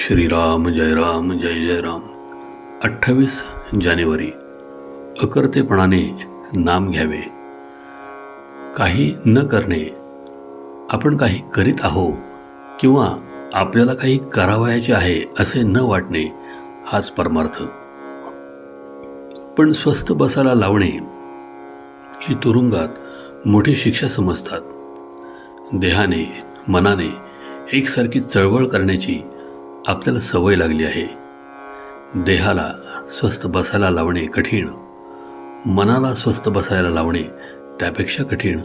श्रीराम जय राम जय जय राम. अठ्ठावीस जानेवारी. अकर्तेपणाने नाम घ्यावे. काही न करणे. आपण काही करीत आहो किंवा आपल्याला काही करावयाचे आहे असे न वाटणे हाच परमार्थ. पण स्वस्थ बसायला लावणे ही तुरुंगात मोठी शिक्षा समजतात. देहाने मनाने एकसारखी चळवळ करण्याची आपल्याला सवय लागली आहे. देहाला स्वस्थ बसायला लावणे कठीण. मनाला स्वस्थ बसायला लावणे त्यापेक्षा कठीण.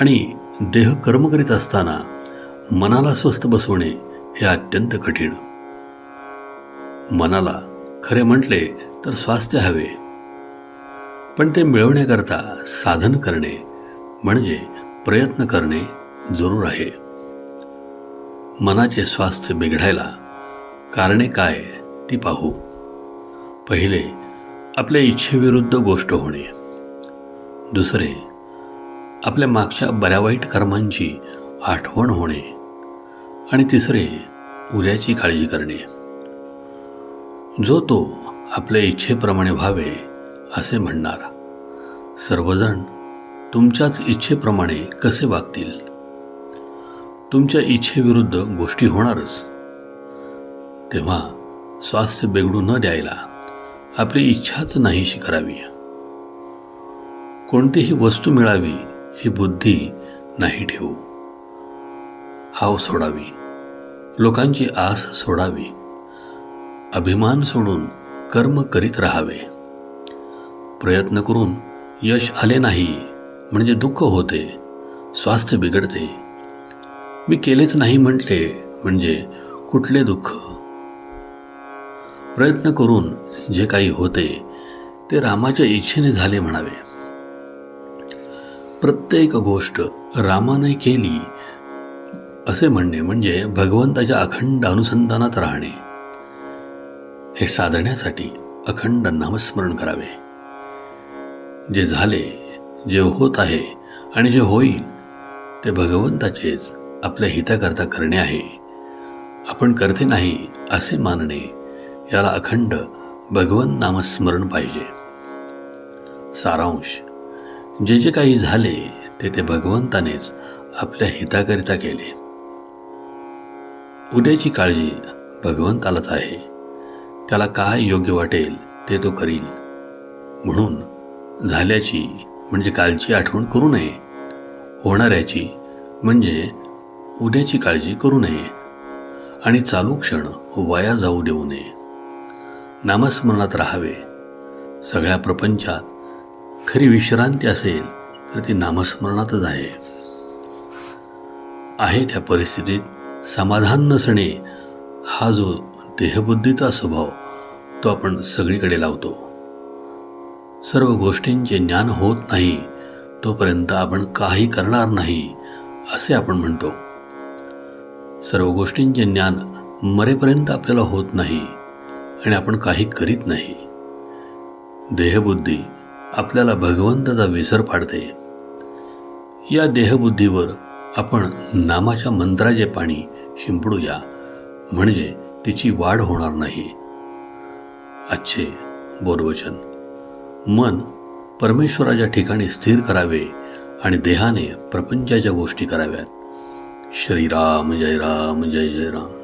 आणि देह कर्म करीत असताना मनाला स्वस्थ बसवणे हे अत्यंत कठीण. मनाला खरे म्हटले तर स्वास्थ्य हवे. पण ते मिळवण्याकरता साधन करणे म्हणजे प्रयत्न करणे जरूर आहे. मनाचे स्वास्थ्य बिघडायला कारणे काय ती पाहू. पहिले आपल्या इच्छेविरुद्ध गोष्ट होणे. दुसरे आपल्या मागच्या बऱ्या वाईट कर्मांची आठवण होणे. आणि तिसरे उद्याची काळजी करणे. जो तो आपल्या इच्छेप्रमाणे व्हावे असे म्हणणार. सर्वजण तुमच्याच इच्छेप्रमाणे कसे वागतील? तुमच्या इच्छेविरुद्ध गोष्टी होणारच. तेव्हा स्वास्थ्य बिघडू न द्यायला आपली इच्छाच नाहीशी करावी. कोणतीही वस्तू मिळावी ही बुद्धी नाही ठेवू. हाव सोडावी. लोकांची आस सोडावी. अभिमान सोडून कर्म करीत राहावे. प्रयत्न करून यश आले नाही म्हणजे दुःख होते स्वास्थ्य बिघडते. मी केलेच नाही म्हटले म्हणजे कुठले दुःख? प्रयत्न करून जे काही होते ते रामाच्या इच्छेने झाले म्हणावे. प्रत्येक गोष्ट रामाने केली असे म्हणणे म्हणजे भगवंताच्या अखंड अनुसंधानात राहणे. हे साधण्यासाठी अखंड नामस्मरण करावे. जे झाले जे होत आहे आणि जे होईल ते भगवंताचेच आपल्या हिताकरता करणे आहे. आपण करते नाही असे मानणे याला अखंड भगवन नामस्मरण पाहिजे. सारांश. जे जे काही झाले ते ते भगवंतानेच आपल्या हिताकरिता केले. उद्याची काळजी भगवंतालाच आहे. त्याला काय योग्य वाटेल ते तो करील. म्हणून झाल्याची म्हणजे कालची आठवण करू नये. होणाऱ्याची म्हणजे उद्याची काळजी करू नये. आणि चालू क्षण वाया जाऊ देऊ नये. नामस्मरणात राहावे. सगळ्या प्रपंचात खरी विश्रांती असेल तर ती नामस्मरणातच आहे. आहे त्या परिस्थितीत समाधान नसणे हा जो देहबुद्धीचा स्वभाव तो आपण सगळीकडे लावतो. सर्व गोष्टींचे ज्ञान होत नाही तोपर्यंत आपण काही करणार नाही असे आपण म्हणतो. सर्व गोष्टींचे ज्ञान मरेपर्यंत आपल्याला होत नाही. आणि आपण काही करीत नाही. देहबुद्धी आपल्याला भगवंताचा विसर पाडते. या देहबुद्धीवर आपण नामाच्या मंत्राचे पाणी शिंपडूया म्हणजे तिची वाढ होणार नाही. अच्छे बोरवचन. मन परमेश्वराच्या ठिकाणी स्थिर करावे आणि देहाने प्रपंचाच्या गोष्टी कराव्यात. श्रीराम जय राम जय जय राम.